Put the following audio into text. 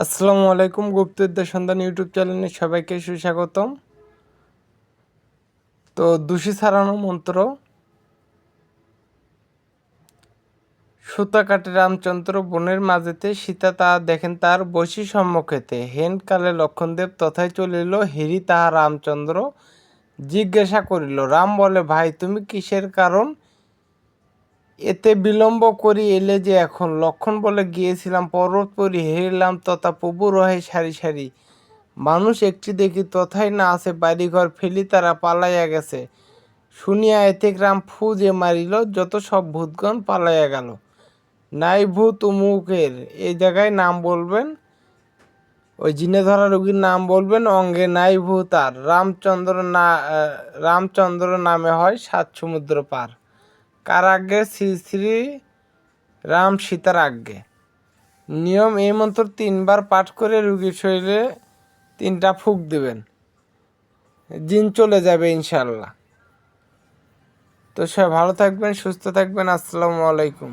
আসসালামু আলাইকুম গুপ্তবিদ্যা সন্ধান ইউটিউব চ্যানেলে সবাইকে সুস্বাগতম। তো দোষী ছাড়ানো মন্ত্র সুতা কাটে রামচন্দ্র বনের মাঝেতে সীতা তাহা দেখেন তার বসি সম্মুখেতে। হেন কালে লক্ষণদেব তথায় চলিল হিরি তাহা রামচন্দ্র জিজ্ঞাসা করিল, রাম বলে, ভাই, তুমি কিসের কারণ? এতে বিলম্ব করি এলে যে এখন। লক্ষণ বলে গিয়েছিলাম, পর্বত পরি, হেরিলাম তথা প্রভু রহে সারি সারি। মানুষ একটি দেখি তথাই না আছে, বাড়িঘর ফেলি তারা পালাইয়া গেছে। শুনিয়া এতে গ্রাম ফু যে মারিল, যত সব ভূতগণ পালাইয়া গেল। নাই ভূত উমুকের এই জায়গায় নাম বলবেন? ওই জিনে ধরা রোগীর নাম বলবেন, অঙ্গে নাই ভূত আর। রামচন্দ্র না রামচন্দ্র নামে হয় সাত সমুদ্র পার। কার আজ্ঞে শ্রী শ্রী রাম সীতার আজ্ঞে। নিয়ম এই মন্ত্র তিনবার পাঠ করে রুগীর শরীরে তিনটা ফুক দেবেন। জিন চলে যাবে ইনশাল্লাহ তো সবাই ভালো থাকবেন, সুস্থ থাকবেন। আসসালামু আলাইকুম।